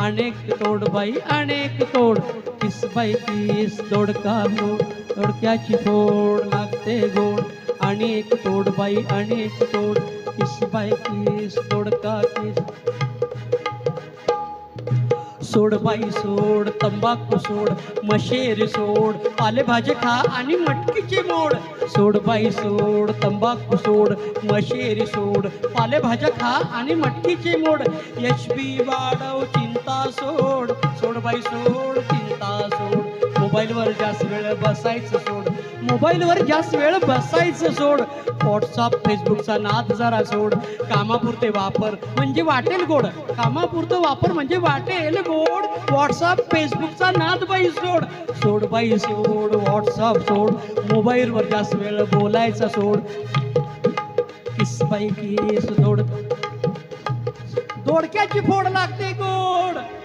अनेक तोड बाई अनेक तोड. तीस बाई किस दोडका मोड हो? दोडक्याची फोड लागते गोड. अनेक तोड बाई अनेक तोड. तीस बाई किस दोडका तीस सोड बाई सोड तंबाखू सोड मशेर सोड पालेभाजी खा आणि मटकीचे मोड. सोड बाई सोड तंबाखू सोड मशेरी सोड पालेभाज्या खा आणि मटकीचे मोड. यश बी वाढव चिंता सोड. सोड बाई सोड चिंता सोड. मोबाईलवर जास्त वेळ बसायचं सोड. मोबाईलवर जास्त वेळ बसायचं सोड. व्हॉट्सअप फेसबुकचा नाद जरा सोड. कामापुरते वापर म्हणजे वाटेल गोड. कामापुरतं वापर म्हणजे वाटेल गोड. व्हॉट्सअप फेसबुकचा नाद बाई सोड. सोड बाई सोड. व्हॉट्सअप सोड. मोबाईलवर जास्त वेळ बोलायचा सोड. किस बाई किस दोड. दोडक्याची फोड लागते गोड.